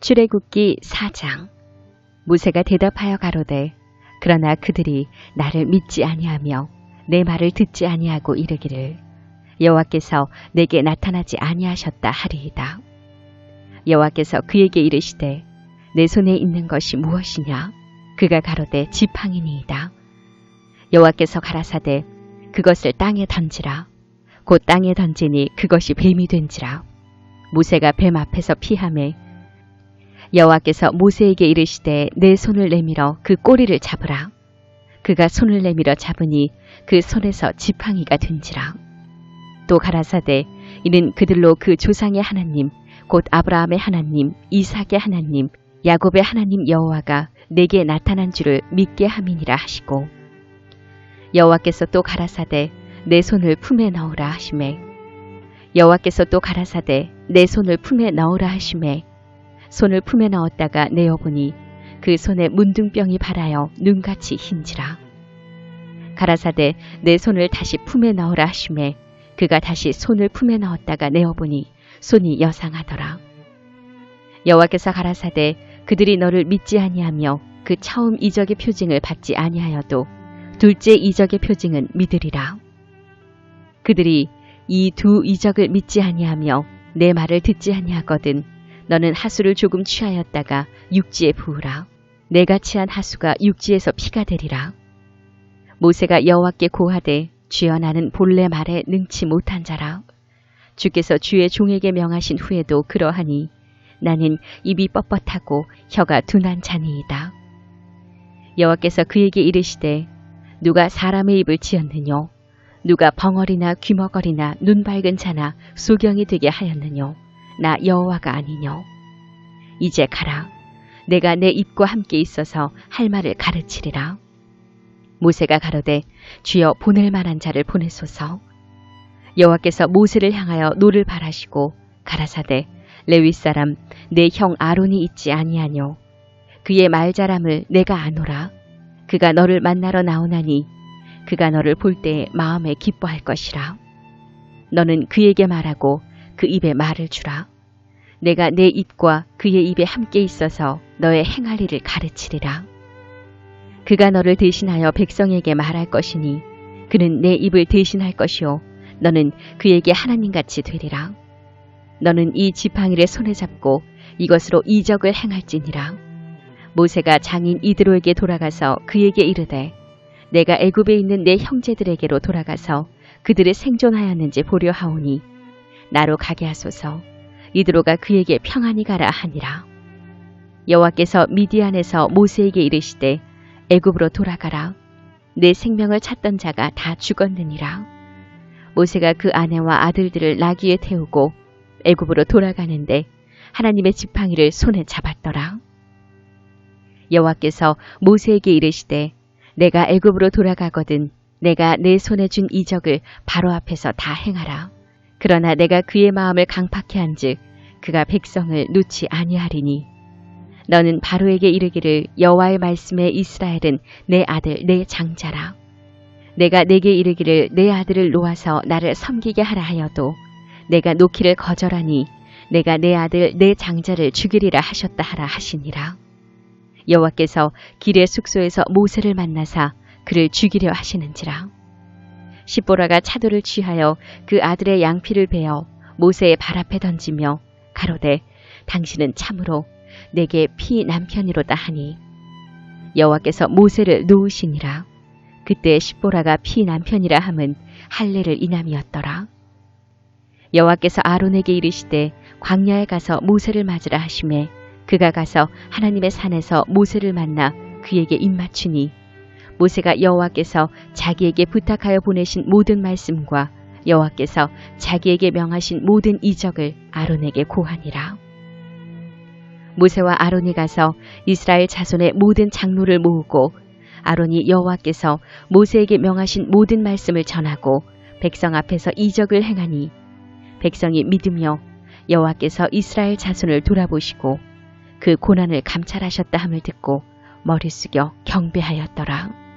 출애굽기 4장 모세가 대답하여 가로되 그러나 그들이 나를 믿지 아니하며 내 말을 듣지 아니하고 이르기를 여호와께서 내게 나타나지 아니하셨다 하리이다. 여호와께서 그에게 이르시되 내 손에 있는 것이 무엇이냐? 그가 가로되 지팡이니이다. 여호와께서 가라사대 그것을 땅에 던지라. 곧 땅에 던지니 그것이 뱀이 된지라. 모세가 뱀 앞에서 피함에 여호와께서 모세에게 이르시되 내 손을 내밀어 그 꼬리를 잡으라. 그가 손을 내밀어 잡으니 그 손에서 지팡이가 된지라. 또 가라사대 이는 그들로 그 조상의 하나님 곧 아브라함의 하나님 이삭의 하나님 야곱의 하나님 여호와가 내게 나타난 줄을 믿게 함이니라 하시고 여호와께서 또 가라사대 내 손을 품에 넣으라 하심에 여호와께서 또 가라사대 내 손을 품에 넣으라 하심에 손을 품에 넣었다가 내어보니 그 손에 문둥병이 발하여 눈같이 흰지라 가라사대 내 손을 다시 품에 넣으라 하심에 그가 다시 손을 품에 넣었다가 내어보니 손이 여상하더라 여호와께서 가라사대 그들이 너를 믿지 아니하며 그 처음 이적의 표징을 받지 아니하여도 둘째 이적의 표징은 믿으리라. 그들이 이 두 이적을 믿지 아니하며 내 말을 듣지 아니하거든 너는 하수를 조금 취하였다가 육지에 부으라. 내가 취한 하수가 육지에서 피가 되리라. 모세가 여호와께 고하되 주여 나는 본래 말에 능치 못한 자라. 주께서 주의 종에게 명하신 후에도 그러하니 나는 입이 뻣뻣하고 혀가 둔한 자니이다. 여호와께서 그에게 이르시되 누가 사람의 입을 지었느뇨 누가 벙어리나 귀머거리나 눈 밝은 자나 소경이 되게 하였느뇨 나 여호와가 아니뇨. 이제 가라. 내가 내 입과 함께 있어서 할 말을 가르치리라. 모세가 가로되 주여 보낼 만한 자를 보내소서. 여호와께서 모세를 향하여 노를 바라시고 가라사대 레위 사람 내 형 아론이 있지 아니하뇨. 그의 말자람을 내가 아노라. 그가 너를 만나러 나오나니 그가 너를 볼 때에 마음에 기뻐할 것이라. 너는 그에게 말하고 그 입에 말을 주라. 내가 내 입과 그의 입에 함께 있어서 너의 행할 일을 가르치리라. 그가 너를 대신하여 백성에게 말할 것이니 그는 내 입을 대신할 것이요. 너는 그에게 하나님같이 되리라. 너는 이 지팡이를 손에 잡고 이것으로 이적을 행할지니라. 모세가 장인 이드로에게 돌아가서 그에게 이르되 내가 애굽에 있는 내 형제들에게로 돌아가서 그들의 생존하였는지 보려 하오니 나로 가게 하소서. 이드로가 그에게 평안히 가라 하니라. 여호와께서 미디안에서 모세에게 이르시되 애굽으로 돌아가라. 내 생명을 찾던 자가 다 죽었느니라. 모세가 그 아내와 아들들을 나귀에 태우고 애굽으로 돌아가는데 하나님의 지팡이를 손에 잡았더라. 여호와께서 모세에게 이르시되 내가 애굽으로 돌아가거든 내가 내 손에 준 이적을 바로 앞에서 다 행하라. 그러나 내가 그의 마음을 강팍해 한즉 그가 백성을 놓지 아니하리니 너는 바로에게 이르기를 여호와의 말씀에 이스라엘은 내 아들 내 장자라. 내가 내게 이르기를 내 아들을 놓아서 나를 섬기게 하라 하여도 내가 놓기를 거절하니 내가 내 아들 내 장자를 죽이리라 하셨다 하라 하시니라. 여호와께서 길의 숙소에서 모세를 만나사 그를 죽이려 하시는지라. 십보라가 차도를 취하여 그 아들의 양피를 베어 모세의 발 앞에 던지며 가로되 당신은 참으로 내게 피 남편이로다 하니 여호와께서 모세를 놓으시니라. 그때 십보라가 피 남편이라 함은 할례를 인함이었더라. 여호와께서 아론에게 이르시되 광야에 가서 모세를 맞으라 하심에 그가 가서 하나님의 산에서 모세를 만나 그에게 입맞추니 모세가 여호와께서 자기에게 부탁하여 보내신 모든 말씀과 여호와께서 자기에게 명하신 모든 이적을 아론에게 고하니라. 모세와 아론이 가서 이스라엘 자손의 모든 장로를 모으고 아론이 여호와께서 모세에게 명하신 모든 말씀을 전하고 백성 앞에서 이적을 행하니 백성이 믿으며 여호와께서 이스라엘 자손을 돌아보시고 그 고난을 감찰하셨다 함을 듣고 머리 숙여 경배하였더라.